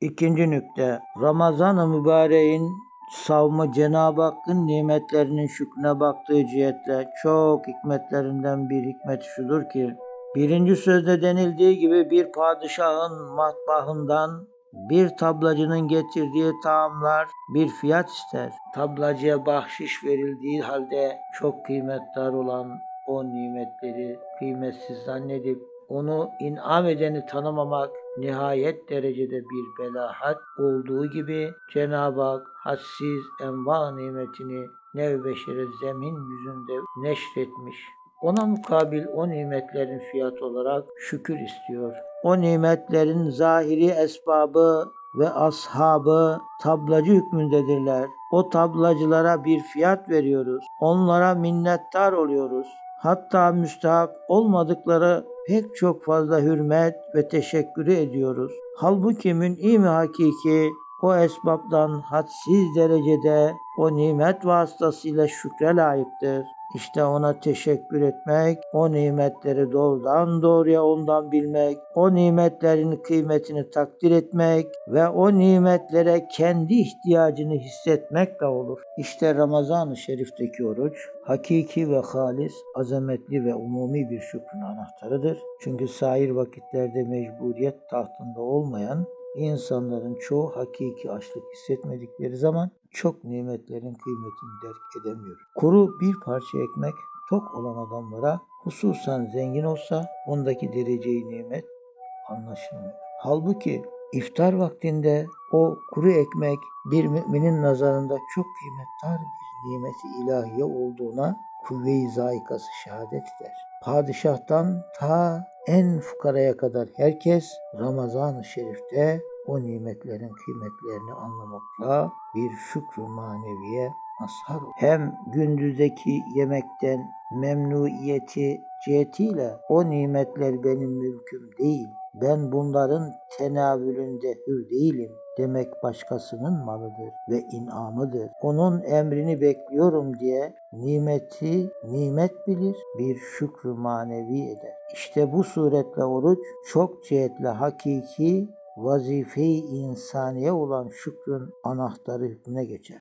İkinci nükte. Ramazan-ı mübareğin savmı Cenab-ı Hakk'ın nimetlerinin şükrüne baktığı cihetle çok hikmetlerinden bir hikmet şudur ki, birinci sözde denildiği gibi bir padişahın matbahından bir tablacının getirdiği taamlar bir fiyat ister. Tablacıya bahşiş verildiği halde çok kıymetli olan o nimetleri kıymetsiz zannedip onu inam edeni tanımamak nihayet derecede bir belahat olduğu gibi Cenab-ı Hak hadsiz enva nimetini nevbeşere zemin yüzünde neşretmiş. Ona mukabil o nimetlerin fiyat olarak şükür istiyor. O nimetlerin zahiri esbabı ve ashabı tablacı hükmündedirler. O tablacılara bir fiyat veriyoruz. Onlara minnettar oluyoruz. Hatta müstahak olmadıkları pek çok fazla hürmet ve teşekkürü ediyoruz. Halbuki mün'im hakiki o esbabdan hadsiz derecede o nimet vasıtasıyla şükre layıktır. İşte ona teşekkür etmek, o nimetleri doğrudan doğruya ondan bilmek, o nimetlerin kıymetini takdir etmek ve o nimetlere kendi ihtiyacını hissetmekle olur. İşte Ramazan-ı Şerif'teki oruç, hakiki ve halis, azametli ve umumi bir şükrün anahtarıdır. Çünkü sair vakitlerde mecburiyet tahtında olmayan insanların çoğu hakiki açlık hissetmedikleri zaman çok nimetlerin kıymetini derk edemiyor. Kuru bir parça ekmek tok olan adamlara hususen zengin olsa ondaki dereceyi nimet anlaşılmıyor. Halbuki iftar vaktinde o kuru ekmek bir müminin nazarında çok kıymetli bir nimeti ilahiye olduğuna kuvve-i zayikası şehadet eder. Padişahtan ta en fukaraya kadar herkes Ramazan-ı Şerif'te o nimetlerin kıymetlerini anlamakla bir şükrü maneviye mazhar olur. Hem gündüzdeki yemekten memnuiyeti cihetiyle o nimetler benim mülküm değil, ben bunların tenavülünde hür değilim demek başkasının malıdır ve inamıdır. Onun emrini bekliyorum diye nimeti nimet bilir, bir şükrü manevi eder. İşte bu suretle oruç çok cihetle hakiki vazife-i insaniye olan şükrün anahtarı hükmüne geçer.